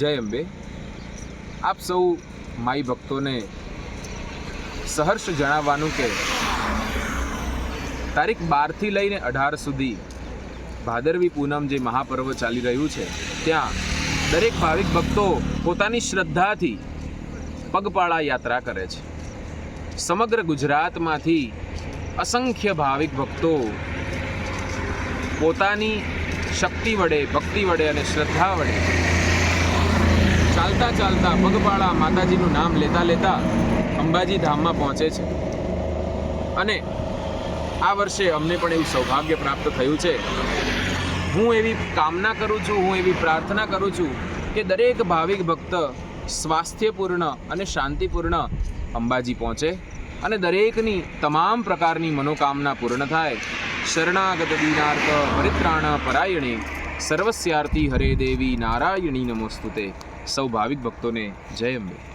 જય અંબે. આપ સૌ માઈ ભક્તોને સહર્ષ જણાવવાનું કે તારીખ બારથી લઈને અઢાર સુધી ભાદરવી પૂનમ જે મહાપર્વ ચાલી રહ્યું છે, ત્યાં દરેક ભાવિક ભક્તો પોતાની શ્રદ્ધાથી પગપાળા યાત્રા કરે છે. સમગ્ર ગુજરાતમાંથી અસંખ્ય ભાવિક ભક્તો પોતાની શક્તિ વડે, ભક્તિ વડે અને શ્રદ્ધા વડે ચાલતા ચાલતા પગપાળા માતાજીનું નામ લેતા લેતા અંબાજી ધામમાં પહોંચે છે. અને આ વર્ષે અમને પણ એવું સૌભાગ્ય પ્રાપ્ત થયું છે. હું એવી કામના કરું છું, હું એવી પ્રાર્થના કરું છું કે દરેક ભાવિક ભક્ત સ્વાસ્થ્યપૂર્ણ અને શાંતિપૂર્ણ અંબાજી પહોંચે અને દરેકની તમામ પ્રકારની મનોકામના પૂર્ણ થાય. શરણાગત દીનાર્થ, પરિત્રાણ, પરાયણે. સર્વસ્યાર્થી હરે દેવી નારાયણી નમોસ્તુતે. સૌ ભાવિક ભક્તોને જય અંબે.